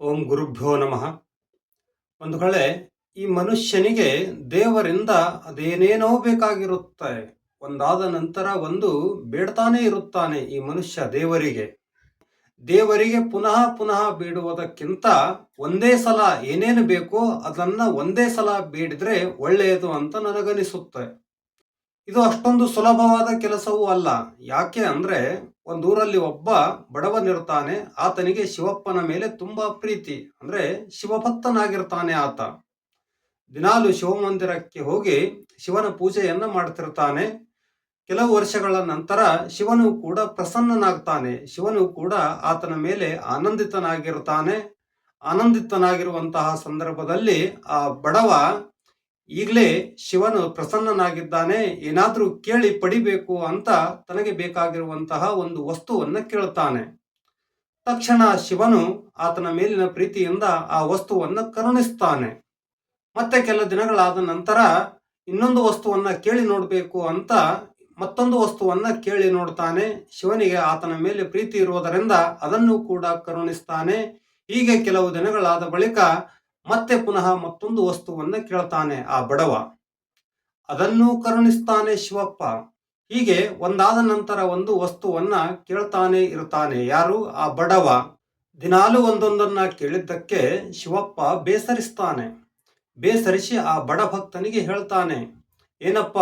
ಓಂ ಗುರುಭ್ಯೋ ನಮಃ. ಒಂದು ಕಳೆ ಈ ಮನುಷ್ಯನಿಗೆ ದೇವರಿಂದ ಅದೇನೇನೋ ಬೇಕಾಗಿರುತ್ತೆ. ಒಂದಾದ ನಂತರ ಒಂದು ಬೇಡ್ತಾನೆ ಇರುತ್ತಾನೆ ಈ ಮನುಷ್ಯ ದೇವರಿಗೆ. ದೇವರಿಗೆ ಪುನಃ ಪುನಃ ಬೇಡುವುದಕ್ಕಿಂತ ಒಂದೇ ಸಲ ಏನೇನು ಬೇಕೋ ಅದನ್ನ ಒಂದೇ ಸಲ ಬೇಡಿದ್ರೆ ಒಳ್ಳೆಯದು ಅಂತ ನನಗನಿಸುತ್ತೆ. ಇದು ಅಷ್ಟೊಂದು ಸುಲಭವಾದ ಕೆಲಸವೂ ಅಲ್ಲ. ಯಾಕೆ ಅಂದ್ರೆ ಒಂದೂರಲ್ಲಿ ಒಬ್ಬ ಬಡವನಿರ್ತಾನೆ ಆತನಿಗೆ ಶಿವಪ್ಪನ ಮೇಲೆ ತುಂಬಾ ಪ್ರೀತಿ. ಅಂದ್ರೆ ಶಿವಭಕ್ತನಾಗಿರ್ತಾನೆ ಆತ. ದಿನಾಲು ಶಿವಮಂದಿರಕ್ಕೆ ಹೋಗಿ ಶಿವನ ಪೂಜೆಯನ್ನ ಮಾಡ್ತಿರ್ತಾನೆ. ಕೆಲವು ವರ್ಷಗಳ ನಂತರ ಶಿವನು ಕೂಡ ಪ್ರಸನ್ನನಾಗ್ತಾನೆ. ಶಿವನು ಕೂಡ ಆತನ ಮೇಲೆ ಆನಂದಿತನಾಗಿರ್ತಾನೆ. ಆನಂದಿತನಾಗಿರುವಂತಹ ಸಂದರ್ಭದಲ್ಲಿ ಆ ಬಡವ ಈಗಲೇ ಶಿವನು ಪ್ರಸನ್ನನಾಗಿದ್ದಾನೆ, ಏನಾದರೂ ಕೇಳಿ ಪಡಿಬೇಕು ಅಂತ ತನಗೆ ಬೇಕಾಗಿರುವಂತಹ ಒಂದು ವಸ್ತುವನ್ನ ಕೇಳುತ್ತಾನೆ ತಕ್ಷಣ ಶಿವನು ಆತನ ಮೇಲಿನ ಪ್ರೀತಿಯಿಂದ ಆ ವಸ್ತುವನ್ನ ಕರುಣಿಸ್ತಾನೆ. ಮತ್ತೆ ಕೆಲ ದಿನಗಳಾದ ನಂತರ ಇನ್ನೊಂದು ವಸ್ತುವನ್ನ ಕೇಳಿ ನೋಡಬೇಕು ಅಂತ ಮತ್ತೊಂದು ವಸ್ತುವನ್ನ ಕೇಳಿ ನೋಡ್ತಾನೆ. ಶಿವನಿಗೆ ಆತನ ಮೇಲೆ ಪ್ರೀತಿ ಇರುವುದರಿಂದ ಅದನ್ನು ಕೂಡ ಕರುಣಿಸ್ತಾನೆ. ಹೀಗೆ ಕೆಲವು ದಿನಗಳಾದ ಬಳಿಕ ಮತ್ತೆ ಪುನಃ ಮತ್ತೊಂದು ವಸ್ತುವನ್ನ ಕೇಳ್ತಾನೆ ಆ ಬಡವ. ಅದನ್ನು ಕರುಣಿಸ್ತಾನೆ ಶಿವಪ್ಪ. ಹೀಗೆ ಒಂದಾದ ನಂತರ ಒಂದು ವಸ್ತುವನ್ನ ಕೇಳ್ತಾನೆ ಇರುತ್ತಾನೆ. ಯಾರು? ಆ ಬಡವ. ದಿನಾಲು ಒಂದೊಂದನ್ನ ಕೇಳಿದ್ದಕ್ಕೆ ಶಿವಪ್ಪ ಬೇಸರಿಸ್ತಾನೆ. ಬೇಸರಿಸಿ ಆ ಬಡ ಭಕ್ತನಿಗೆ ಹೇಳ್ತಾನೆ, ಏನಪ್ಪ,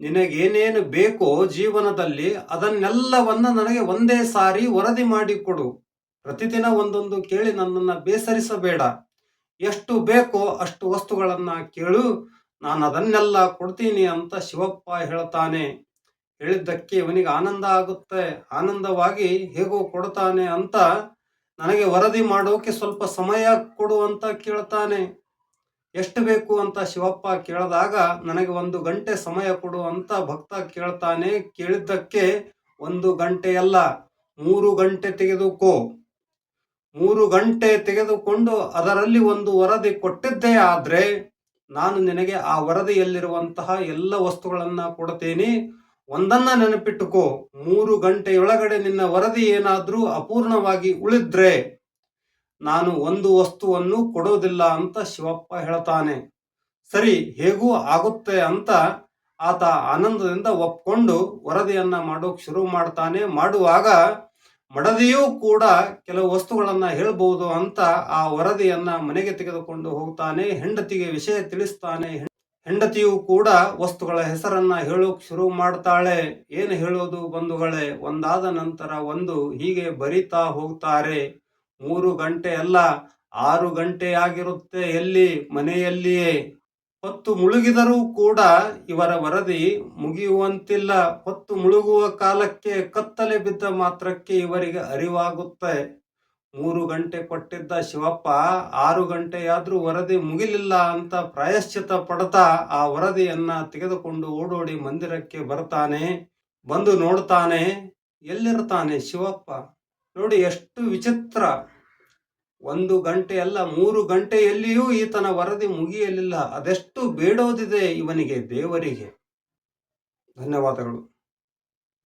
ನಿನಗೇನೇನು ಬೇಕೋ ಜೀವನದಲ್ಲಿ ಅದನ್ನೆಲ್ಲವನ್ನ ನನಗೆ ಒಂದೇ ಸಾರಿ ವರದಿ ಮಾಡಿಕೊಡು ಪ್ರತಿದಿನ ಒಂದೊಂದು ಕೇಳಿ ನನ್ನನ್ನು ಬೇಸರಿಸಬೇಡ. ಎಷ್ಟು ಬೇಕೋ ಅಷ್ಟು ವಸ್ತುಗಳನ್ನು ಕೇಳು ನಾನು ಅದನ್ನೆಲ್ಲ ಕೊಡ್ತೀನಿ ಅಂತ ಶಿವಪ್ಪ ಹೇಳ್ತಾನೆ. ಹೇಳಿದ್ದಕ್ಕೆ ಇವನಿಗೆ ಆನಂದ ಆಗುತ್ತೆ. ಆನಂದವಾಗಿ ಹೇಗೋ ಕೊಡ್ತಾನೆ ಅಂತ ನನಗೆ ವರದಿ ಮಾಡೋಕೆ ಸ್ವಲ್ಪ ಸಮಯ ಕೊಡು ಅಂತ ಕೇಳ್ತಾನೆ. ಎಷ್ಟು ಬೇಕು ಅಂತ ಶಿವಪ್ಪ ಕೇಳಿದಾಗ ನನಗೆ ಒಂದು ಗಂಟೆ ಸಮಯ ಕೊಡು ಅಂತ ಭಕ್ತ ಕೇಳ್ತಾನೆ. ಕೇಳಿದ್ದಕ್ಕೆ ಒಂದು ಗಂಟೆಯಲ್ಲ, ಮೂರು ಗಂಟೆ ತೆಗೆದುಕೋ. ಮೂರು ಗಂಟೆ ತೆಗೆದುಕೊಂಡು ಅದರಲ್ಲಿ ಒಂದು ವರದಿ ಕೊಟ್ಟಿದ್ದೇ ಆದರೆ ನಾನು ನಿನಗೆ ಆ ವರದಿಯಲ್ಲಿರುವಂತಹ ಎಲ್ಲ ವಸ್ತುಗಳನ್ನು ಕೊಡ್ತೇನೆ. ಒಂದನ್ನ ನೆನಪಿಟ್ಟುಕೋ. ಮೂರು ಗಂಟೆಯೊಳಗಡೆ ನಿನ್ನ ವರದಿ ಏನಾದರೂ ಅಪೂರ್ಣವಾಗಿ ಉಳಿದ್ರೆ ನಾನು ಒಂದು ವಸ್ತುವನ್ನು ಕೊಡೋದಿಲ್ಲ ಅಂತ ಶಿವಪ್ಪ ಹೇಳ್ತಾನೆ. ಸರಿ, ಹೇಗೂ ಆಗುತ್ತೆ ಅಂತ ಆತ ಆನಂದದಿಂದ ಒಪ್ಕೊಂಡು ವರದಿಯನ್ನ ಮಾಡೋಕೆ ಶುರು ಮಾಡ್ತಾನೆ. ಮಾಡುವಾಗ ಮಡದಿಯೂ ಕೂಡ ಕೆಲವು ವಸ್ತುಗಳನ್ನ ಹೇಳ್ಬಹುದು ಅಂತ ಆ ವರದಿಯನ್ನ ಮನೆಗೆ ತೆಗೆದುಕೊಂಡು ಹೋಗ್ತಾನೆ, ಹೆಂಡತಿಗೆ ವಿಷಯ ತಿಳಿಸ್ತಾನೆ ಹೆಂಡತಿಯು ಕೂಡ ವಸ್ತುಗಳ ಹೆಸರನ್ನ ಹೇಳೋಕ್ ಶುರು ಮಾಡ್ತಾಳೆ. ಏನು ಹೇಳೋದು ಬಂಧುಗಳೇ? ಒಂದಾದ ನಂತರ ಒಂದು ಹೀಗೆ ಬರಿತಾ ಹೋಗ್ತಾರೆ. ಮೂರು ಗಂಟೆ ಅಲ್ಲ, ಆರು ಗಂಟೆ ಆಗಿರುತ್ತೆ ಎಲ್ಲಿ? ಮನೆಯಲ್ಲಿಯೇ. ಹೊತ್ತು ಮುಳುಗಿದರೂ ಕೂಡ ಇವರ ವರದಿ ಮುಗಿಯುವಂತಿಲ್ಲ. ಹೊತ್ತು ಮುಳುಗುವ ಕಾಲಕ್ಕೆ ಕತ್ತಲೆ ಬಿದ್ದ ಮಾತ್ರಕ್ಕೆ ಇವರಿಗೆ ಅರಿವಾಗುತ್ತೆ. ಮೂರು ಗಂಟೆ ಕೊಟ್ಟಿದ್ದ ಶಿವಪ್ಪ, ಆರು ಗಂಟೆಯಾದರೂ ವರದಿ ಮುಗಿಲಿಲ್ಲ ಅಂತ ಪ್ರಾಯಶ್ಚಿತ ಪಡ್ತಾ ಆ ವರದಿಯನ್ನ ತೆಗೆದುಕೊಂಡು ಓಡೋಡಿ ಮಂದಿರಕ್ಕೆ ಬರ್ತಾನೆ, ಬಂದು ನೋಡ್ತಾನೆ, ಎಲ್ಲಿರ್ತಾನೆ ಶಿವಪ್ಪ? ನೋಡಿ, ಎಷ್ಟು ವಿಚಿತ್ರ. ಒಂದು ಗಂಟೆ ಅಲ್ಲ ಮೂರು ಗಂಟೆಯಲ್ಲಿಯೂ ಈತನ ವರದಿ ಮುಗಿಯಲಿಲ್ಲ. ಅದೆಷ್ಟು ಬೇಡೋದಿದೆ ಇವನಿಗೆ ದೇವರಿಗೆ. ಧನ್ಯವಾದಗಳು.